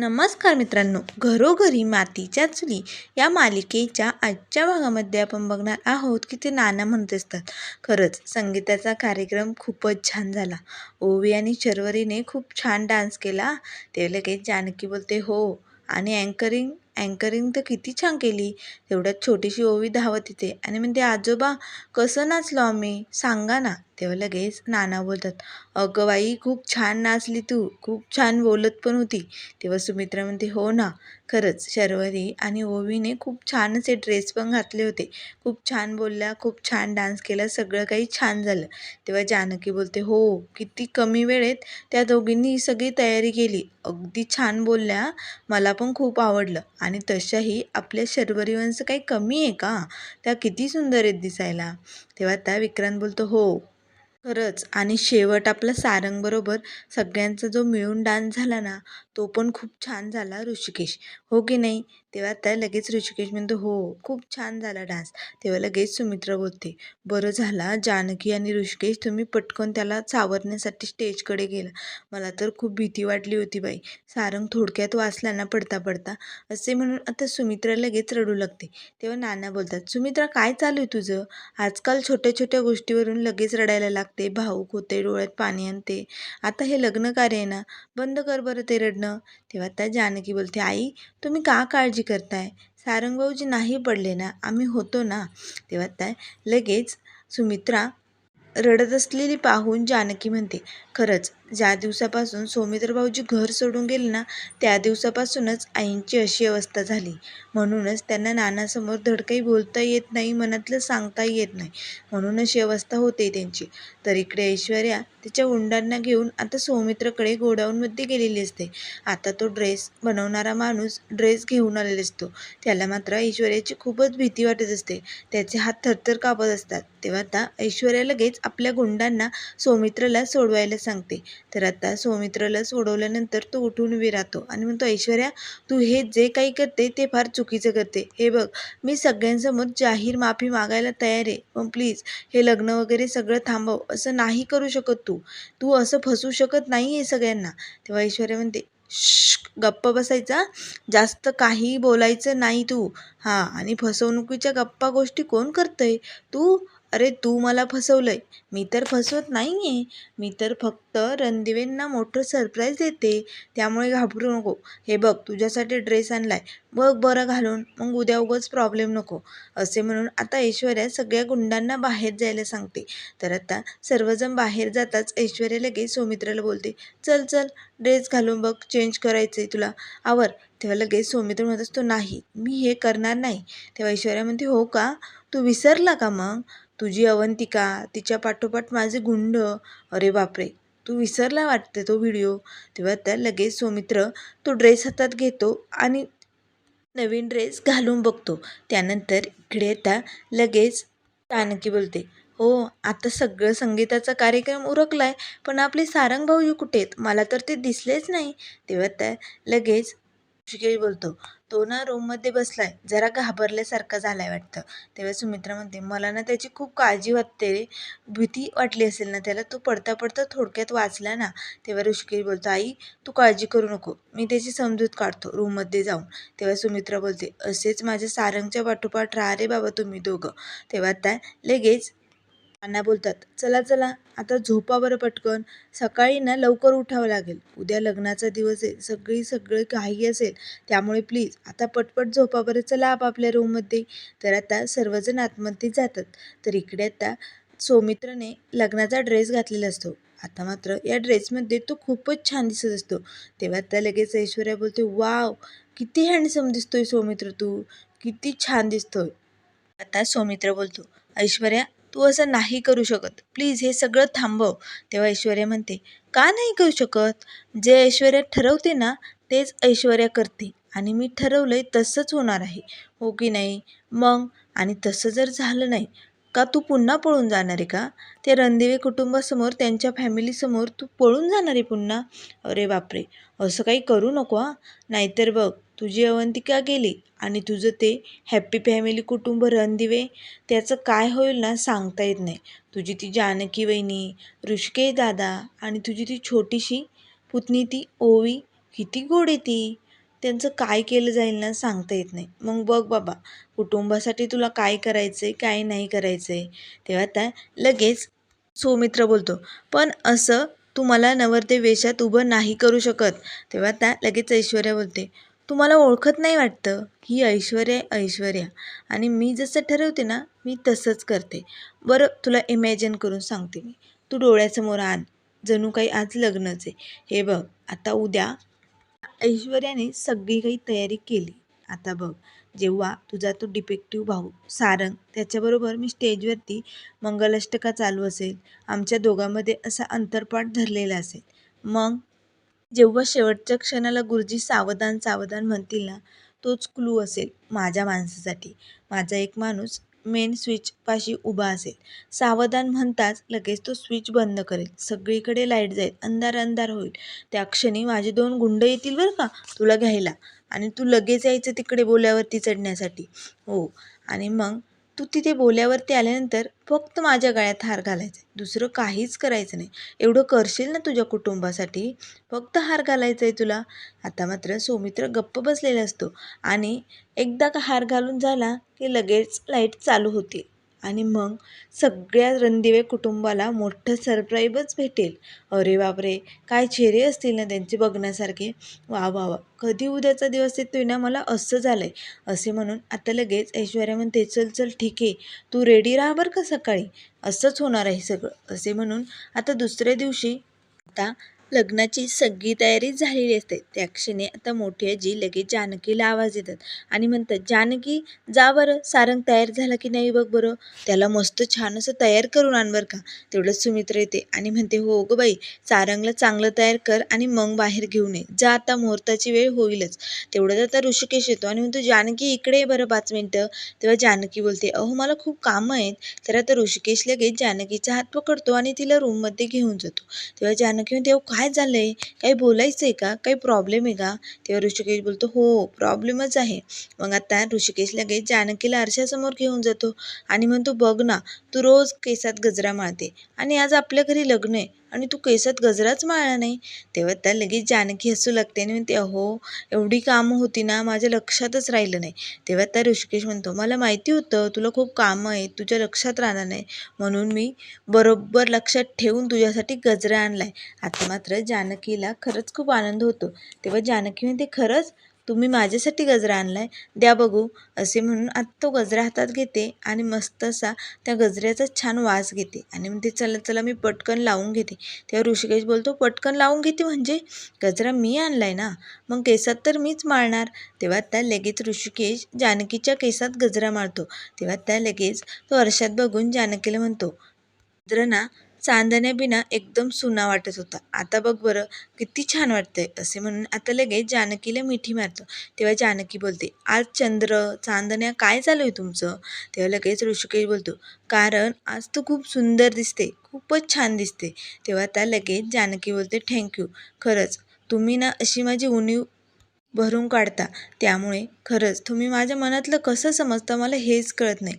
नमस्कार मित्रांनो घरोघरी मातीच्या चुली या मालिकेच्या आजच्या भागामध्ये आपण बघणार आहोत की ते नाना म्हणत असतात. खरंच संगीताचा कार्यक्रम खूपच छान झाला. ओवी आणि शर्वरीने खूप छान डान्स केला. ते लगेच जानकी बोलते हो. आणि अँकरिंग अँकरिंग तर किती छान केली. तेवढ्यात छोटीशी ओवी धावत येते. आणि म्हणते आजोबा कसं नाचलो आम्ही? सांगा ना. तेव्हा लगेच नाना बोलतात अगं बाई खूप छान नाचली तू खूप छान बोलत पण होती. तेव्हा सुमित्रा म्हणते हो ना खरंच शर्वरी आणि ओवीने खूप छान असे ड्रेस पण घातले होते. खूप छान बोलल्या खूप छान डान्स केला सगळं काही छान झालं. तेव्हा जानकी बोलते हो किती कमी वेळेत त्या दोघींनी सगळी तयारी केली. अगदी छान बोलल्या मला पण खूप आवडलं. आणि तशाही आपल्या शर्वरीवंश काही कमी आहे का? त्या किती सुंदर आहेत दिसायला. तेव्हा त्या विक्रांत बोलतो हो खरंच. आणि शेवट आपला सारंगबरोबर सगळ्यांचा जो मिळून डान्स झाला ना तो पण खूप छान झाला ऋषिकेश. हो की नाही? तेव्हा आता लगेच ऋषिकेश म्हणतो हो खूप छान झाला डान्स. तेव्हा लगेच सुमित्रा बोलते बरं झाला जानकी आणि ऋषिकेश तुम्ही पटकन त्याला सावरण्यासाठी स्टेजकडे गेला. मला तर खूप भीती वाटली होती बाई. सारंग थोडक्यात वाचला ना पडता पडता असे म्हणून आता सुमित्रा लगेच रडू लागते. तेव्हा नाना बोलतात सुमित्रा काय चालू आहे तुझं? आजकाल छोट्या छोट्या गोष्टीवरून लगेच रडायला लागते. भाऊक होते डोळ्यात पाणी आणते. आता हे लग्न कार्य आहे ना? बंद कर बरं ते रडणं. तेव्हा त्या जानकी बोलते आई तुम्ही का काळजी करताय? सारंग भाऊजी नाही पडले ना? आम्ही होतो ना? तेव्हा त्या लगेच सुमित्रा रडत असलेली पाहून जानकी म्हणते खरंच ज्या दिवसापासून सौमित्र भाऊजी घर सोडून गेले ना त्या दिवसापासूनच आईंची अशी अवस्था झाली. म्हणूनच त्यांना नानासमोर धडकही बोलता येत नाही मनातलं सांगता येत नाही. म्हणून अशी अवस्था होते त्यांची. तर इकडे ऐश्वर्या तिच्या उंडांना घेऊन आता सौमित्रकडे गोडाऊनमध्ये गेलेली असते. आता तो ड्रेस बनवणारा माणूस ड्रेस घेऊन आलेला असतो. त्याला मात्र ऐश्वर्याची खूपच भीती वाटत असते. त्याचे हात थरथर कापत असतात. तेव्हा आता ऐश्वर्या लगेच आपल्या गुंडांना सौमित्रला सोडवायला सांगते. तर आता सौमित्रला सोडवल्यानंतर तो उठून उभी राहतो आणि म्हणतो ऐश्वर्या तू हे जे काही करते ते फार चुकीचं करते. हे बघ मी सगळ्यांसमोर जाहीर माफी मागायला तयार आहे. पण प्लीज हे लग्न वगैरे सगळं थांबव. असं नाही करू शकत तू. तू असं फसू शकत नाही आहे सगळ्यांना. तेव्हा ऐश्वर्या म्हणते गप्प बसायचा. जास्त काही बोलायचं नाही तू. हां आणि फसवणुकीच्या गप्पा गोष्टी कोण करतंय? तू अरे तू मला फसवलंय. मी तर फसवत नाही आहे मी तर फक्त रणदिवेंना मोठं सरप्राईज देते. त्यामुळे घाबरू नको. हे बघ तुझ्यासाठी ड्रेस आणलाय. बघ बरं घालून. मग उद्या उगाच प्रॉब्लेम नको. असे म्हणून आता ऐश्वर्या सगळ्या गुंडांना बाहेर जायला सांगते. तर आता सर्वजण बाहेर जाताच ऐश्वर्या लगेच सौमित्राला बोलते चल चल ड्रेस घालून बघ. चेंज करायचं आहे तुला. आवर. तेव्हा लगेच सौमित्र म्हणत असतो नाही मी हे करणार नाही. तेव्हा ऐश्वर्या म्हणते हो का? तू विसरला का मग? तुझी अवंतिका तिच्या पाठोपाठ माझे गुंड. अरे बापरे तू विसरला वाटते तो व्हिडिओ? तेव्हा त्या लगेच सौमित्र तो ड्रेस हातात घेतो आणि नवीन ड्रेस घालून बघतो. त्यानंतर इकडे येता लगेच जानकी बोलते हो आता सगळं संगीताचा कार्यक्रम उरकला आहे पण आपले सारंग भाऊ कुठे आहेत? मला तर ते दिसलेच नाही. तेव्हा त्या लगेच ऋषिकेश बोलतो. तो ना रूममध्ये बसलाय. जरा घाबरल्यासारखा झालाय वाटतं. तेव्हा सुमित्रा म्हणते मला ना त्याची खूप काळजी वाटते रे. भीती वाटली असेल ना त्याला तो पडता पडता थोडक्यात वाचला ना. तेव्हा ऋषिकेश बोलतो आई तू काळजी करू नको. मी त्याची समजूत काढतो रूममध्ये जाऊन. तेव्हा सुमित्रा बोलते असेच माझ्या सारंगच्या पाठोपाठ राहा रे बाबा तुम्ही दोघं. तेव्हा त्या लगेच अण्णा बोलतात चला चला. आता झोपा बरं पटकन. सकाळी ना लवकर उठावं लागेल. उद्या लग्नाचा दिवस आहे. सगळी सगळी काही असेल. त्यामुळे प्लीज आता पटपट झोपा बरं चला आपापल्या रूममध्ये तर आता सर्वजण आतमध्ये जातात. तर इकडे आता सौमित्रने लग्नाचा ड्रेस घातलेला असतो. आता मात्र या ड्रेसमध्ये तो खूपच छान दिसत असतो. तेव्हा आता लगेच ऐश्वर्या बोलते वाव किती हँडसम दिसतोय सौमित्र तू. किती छान दिसतोय. आता सौमित्र बोलतो ऐश्वर्या तू असं नाही करू शकत. प्लीज हे सगळं थांबव. तेव्हा ऐश्वर्या म्हणते का नाही करू शकत? जे ऐश्वर्या ठरवते ना तेच ऐश्वर्या करते. आणि मी ठरवलंय तसंच होणार आहे. हो की नाही? मग? आणि तसं जर झालं नाही का तू पुन्हा पळून जाणार आहे का? त्या रणदिवे कुटुंबासमोर त्यांच्या फॅमिलीसमोर तू पळून जाणार आहे पुन्हा? अरे बापरे! असं काही करू नको हां. नाहीतर बघ तुझी अवंतिका गेली आणि तुझं ते हॅप्पी फॅमिली कुटुंब रणदिवे त्याचं काय होईल ना सांगता येत नाही. तुझी ती जानकी वहिनी ऋषिकेश दादा आणि तुझी ती छोटीशी पुतणी ती ओवी किती गोड आहे ती. त्यांचं काय केलं जाईल ना सांगता येत नाही. मग बघ बाबा कुटुंबासाठी तुला काय करायचं आहे काय नाही करायचं आहे तेव्हा त्या लगेच सौमित्र बोलतो पण असं तू मला नवरते वेशात उभं नाही करू शकत. तेव्हा त्या लगेच ऐश्वर्या बोलते तुम्हाला ओळखत नाही वाटतं. ही ऐश्वर्या आहे ऐश्वर्या. आणि मी जसं ठरवते ना मी तसंच करते. बरं तुला इमॅजिन करून सांगते मी. तू डोळ्यासमोर आण. जणू काही आज लग्नच आहे. हे बघ आता उद्या ऐश्वर्याने सगळी काही तयारी केली. आता बघ जेव्हा तुझा तो डिफेक्टिव्ह भाऊ सारंग त्याच्याबरोबर मी स्टेजवरती मंगलाष्टका चालू असेल. आमच्या दोघांमध्ये असा अंतरपाठ धरलेला असेल. मग? जेव्हा शेवटच्या क्षणाला गुरुजी सावधान सावधान म्हणतील ना तोच क्लू असेल माझ्या माणसासाठी. माझा एक माणूस मेन स्विचपाशी उभा असेल. सावधान म्हणताच लगेच तो स्विच बंद करेल. सगळीकडे लाइट जाईल. अंधार अंधार होईल. त्या क्षणी माझे दोन गुंड येतील बरं का तुला घ्यायला. आणि तू लगेच यायचं तिकडे बोल्यावरती चढण्यासाठी. हो. आणि मग तू तिथे बोल्यावरती आल्यानंतर फक्त माझ्या गळ्यात हार घालायचा आहे दुसरं काहीच करायचं नाही. एवढं करशील ना तुझ्या कुटुंबासाठी? फक्त हार घालायचा आहे तुला. आता मात्र सौमित्र गप्प बसलेला असतो आणि एकदा का हार घालून झाला की लगेच लाइट चालू होते. आणि मग सगळ्या रणदिवे कुटुंबाला मोठं सरप्राईबच भेटेल. अरे बापरे काय चेहरे असतील ना त्यांचे बघण्यासारखे? वा वा वा. कधी उद्याचा दिवस येतोय ना मला असं झालं आहे असे म्हणून आता लगेच ऐश्वर्या म्हणते चल चल ठीक आहे. तू रेडी राहा बरं का सकाळी? असंच होणार आहे सगळं. असे म्हणून आता दुसऱ्या दिवशी आता लग्नाची सगळी तयारी झालेली असते. त्या क्षणी आता मोठी आजी लगेच जानकीला आवाज देतात आणि म्हणतात जानकी जा बरं. सारंग तयार झाला की नाही बघ बरं? त्याला मस्त छान असं तयार करून आण बरं का. तेवढंच सुमित्र येते आणि म्हणते हो गं बाई. सारंगला चांगलं तयार कर आणि मग बाहेर घेऊन ये. जा आता मुहूर्ताची वेळ होईलच. तेवढं आता ऋषिकेश येतो आणि म्हणतो जानकी इकडे बरं पाच मिनटं. तेव्हा जानकी बोलते अहो मला खूप कामं आहेत. तर आता ऋषिकेश लगेच जानकीचा हात पकडतो आणि तिला रूममध्ये घेऊन जातो. तेव्हा जानकी म्हणते अहो काय झालं आहे काही बोलायचं आहे का? काही प्रॉब्लेम आहे का? तेव्हा ऋषिकेश बोलतो हो प्रॉब्लेमच आहे. मग आता ऋषिकेश लगेच जानकीला आरशासमोर घेऊन जातो आणि म्हणतो बघ ना तू रोज केसात गजरा माळते आणि आज आपल्या घरी लग्न आहे. आणि तू केसात गजराच माळला नाही. तेव्हा त्या लगेच जानकी हसू लागते आणि म्हणते अहो एवढी कामं होती ना माझ्या लक्षातच राहिलं नाही. तेव्हा त्या ऋषिकेश म्हणतो मला माहिती होतं तुला खूप कामं आहेत तुझ्या लक्षात राहणार नाही. म्हणून मी बरोबर लक्षात ठेवून तुझ्यासाठी गजरा आणला आहे आता मात्र जानकीला खरंच खूप आनंद होतो. तेव्हा जानकी म्हणते खरंच? तुम्ही माझ्यासाठी गजरा आणलाय द्या बघू असे म्हणून आता तो गजरा हातात घेते आणि मस्त असा त्या गजऱ्याचा छान वास घेते आणि म्हणते चला चला मी पटकन लावून घेते. तेव्हा ऋषिकेश बोलतो पटकन लावून घेते म्हणजे? गजरा मी आणला आहे ना? मग केसात तर मीच मारणार. तेव्हा त्या लगेच ऋषिकेश जानकीच्या केसात गजरा मारतो. तेव्हा त्या लगेच तो वर्षात बघून जानकीला म्हणतो गजरा ना चांदण्याबिना एकदम सुना वाटत होता. आता बघ बरं किती छान वाटतंय असे म्हणून आता लगेच जानकीला मिठी मारतो. तेव्हा जानकी बोलते आज चंद्र चांदण्या काय चालू आहे तुमचं? तेव्हा लगेच ऋषिकेश बोलतो कारण आज तू खूप सुंदर दिसते खूपच छान दिसते. तेव्हा त्या लगेच जानकी बोलते थँक्यू खरंच तुम्ही ना अशी माझी उणीव भरून काढता. त्यामुळे खरंच तुम्ही माझ्या मनातलं कसं समजता मला हेच कळत नाही.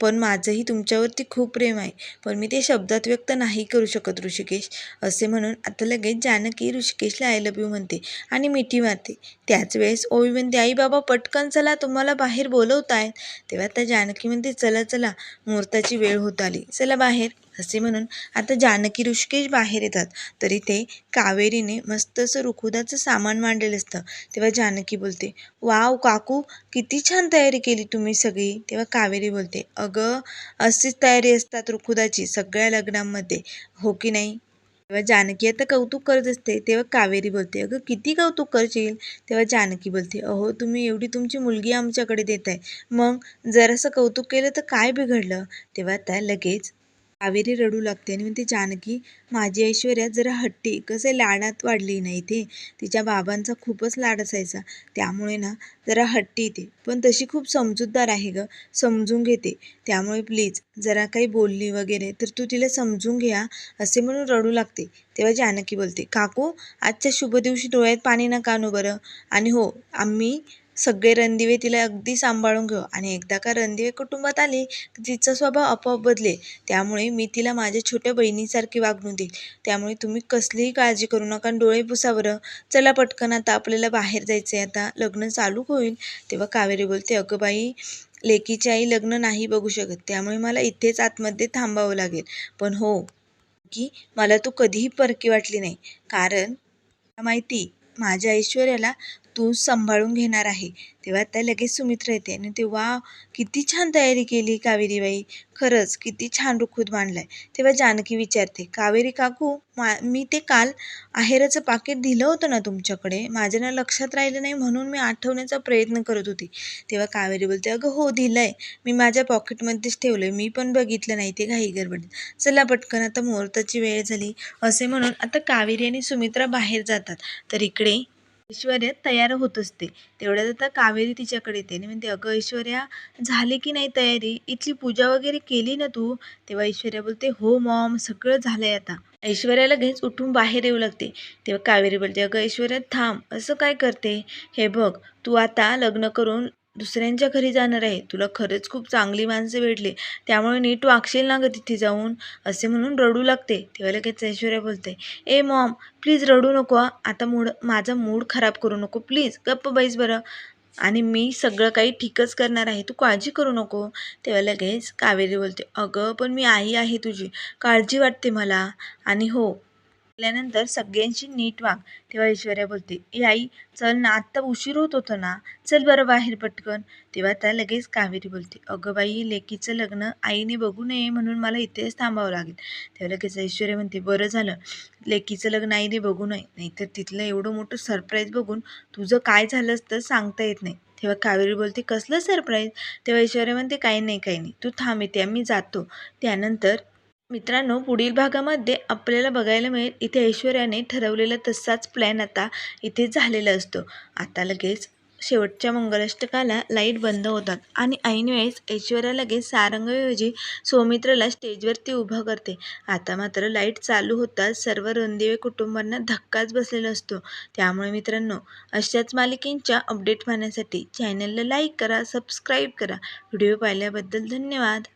पण माझंही तुमच्यावरती खूप प्रेम आहे. पण मी ते शब्दात व्यक्त नाही करू शकत ऋषिकेश. असे म्हणून आता लगेच जानकी ऋषिकेशला आय लव्ह यू म्हणते आणि मिठी मारते. त्याच वेळेस ओवी म्हणते आई बाबा पटकन चला तुम्हाला बाहेर बोलवत आहेत तेव्हा त्या जानकी म्हणते चला चला. मुहूर्ताची वेळ होत आली. चला बाहेर. असे म्हणून आता जानकी ऋषिकेश बाहेर येतात. तरी ते कावेरीने मस्त असं रुखुदाचं सामान मांडलेलं असतं. तेव्हा जानकी बोलते वाव काकू किती छान तयारी केली तुम्ही सगळी. तेव्हा कावेरी बोलते अगं अशीच तयारी असतात रुखुदाची सगळ्या लग्नांमध्ये हो की नाही? तेव्हा जानकी आता कौतुक करत असते. तेव्हा कावेरी बोलते अगं किती कौतुक करशील? तेव्हा जानकी बोलते अहो तुम्ही एवढी तुमची मुलगी आमच्याकडे देत आहे मग जरासं कौतुक केलं तर काय बिघडलं? तेव्हा त्या लगेच कावेरी रडू लागते आणि म्हणते जानकी माझी ऐश्वर्या जरा हट्टी कसं लाडात वाढली नाही ते तिच्या बाबांचा खूपच लाड असायचा. त्यामुळे ना जरा हट्टी ते पण तशी खूप समजूतदार आहे गं. समजून घेते. त्यामुळे प्लीज जरा काही बोलली वगैरे तर तू तिला समजून घ्या असे म्हणून रडू लागते. तेव्हा जानकी बोलते काकू आजच्या शुभ दिवशी डोळ्यात पाणी नका नो बरं. आणि हो आम्ही सगळे रणदिवे तिला अगदी सांभाळून घेऊ. आणि एकदा का रणदिवे कुटुंबात आली की तिचा स्वभाव आपोआप बदलेल. त्यामुळे मी तिला माझ्या छोट्या बहिणीसारखी वागणूक देईल. त्यामुळे तुम्ही कसलीही काळजी करू नका डोळे पुसा बरं चला पटकन आता आपल्याला बाहेर जायचं आहे आता लग्न चालू होईल. तेव्हा कावेरी बोलते अगं बाई लेकीची आई लग्न नाही बघू शकत. त्यामुळे मला इथेच आतमध्ये थांबावं लागेल. पण हो की मला तू कधीही परकी वाटली नाही. कारण मला माहिती माझ्या ऐश्वर्याला तू सांभाळून घेणार आहे. तेव्हा आता लगेच सुमित्रा येते आणि ते वा किती छान तयारी केली कावेरीबाई. खरंच किती छान रुखूत मांडलाय तेव्हा जानकी विचारते कावेरी काकू मा मी ते काल आहेराचं पाकिट दिलं होतं ना तुमच्याकडे? माझ्या ना लक्षात राहिलं नाही म्हणून मी आठवण्याचा प्रयत्न करत होती. तेव्हा कावेरी बोलते अगं हो दिलं आहे मी माझ्या पॉकेटमध्येच ठेवलं आहे मी पण बघितलं नाही ते घाई गडबडीत चला पटकन आता मुहूर्ताची वेळ झाली. असे म्हणून आता कावेरी आणि सुमित्रा बाहेर जातात. तर इकडे ऐश्वर्या तयार होत असते. तेवढ्यात आता कावेरी तिच्याकडे येते. आणि म्हणते अगं ऐश्वर्या झाली की नाही तयारी? इथली पूजा वगैरे केली ना तू? तेव्हा ऐश्वर्या बोलते हो मॉम सगळं झालंय आता. ऐश्वर्या लगेच उठून बाहेर येऊ लागते. तेव्हा कावेरी बोलते अगं ऐश्वर्या थांब. असं काय करते? हे बघ तू आता लग्न करून दुसऱ्यांच्या घरी जाणार आहे. तुला खरंच खूप चांगली माणसं भेटली. त्यामुळे नीट वागशील ना गं तिथे जाऊन. असे म्हणून रडू लागते. तेव्हा लगेच ऐश्वर्या बोलते ए मॉम प्लीज रडू नको आता मूड माझा मूड खराब करू नको. प्लीज गप्प बैस बरं. आणि मी सगळं काही ठीकच करणार आहे. तू काळजी करू नको तेव्हा लगेच कावेरी बोलते अगं पण मी आई आहे तुझी. काळजी वाटते मला. आणि हो गेल्यानंतर सगळ्यांशी नीट वाग तेव्हा ऐश्वर्या बोलते ए आई चल ना आत्ता उशीर होत होतं ना. चल बरं बाहेर पटकन. तेव्हा त्या लगेच कावेरी बोलते अगं बाई लेकीचं लग्न आईने बघू नये म्हणून मला इथेच थांबावं लागेल. तेव्हा लगेच ऐश्वर्या म्हणते बरं झालं लेकीचं लग्न आईने बघू नये. नाहीतर तिथलं एवढं मोठं सरप्राईज बघून तुझं काय झालं असतं सांगता येत नाही. तेव्हा कावेरी बोलते कसलं सरप्राईज तेव्हा ऐश्वर्या म्हणते काही नाही काही नाही. तू थांब येते आम्ही जातो. त्यानंतर मित्रांनो पुढील भागामध्ये आपल्याला बघायला मिळेल इथे ऐश्वर्याने ठरवलेला तसाच प्लॅन आता इथे झालेला असतो. आता लगेच शेवटच्या मंगलाष्टकाला लाइट बंद होतात आणि ऐनवेळेस ऐश्वर्या लगेच सारंगऐवजी सौमित्रला स्टेजवरती उभं करते. आता मात्र लाइट चालू होताच सर्व रणदिवे कुटुंबांना धक्काच बसलेला असतो. त्यामुळे मित्रांनो अशाच मालिकेंच्या अपडेट पाहण्यासाठी चॅनलला लाईक करा सबस्क्राईब करा. व्हिडिओ पाहिल्याबद्दल धन्यवाद.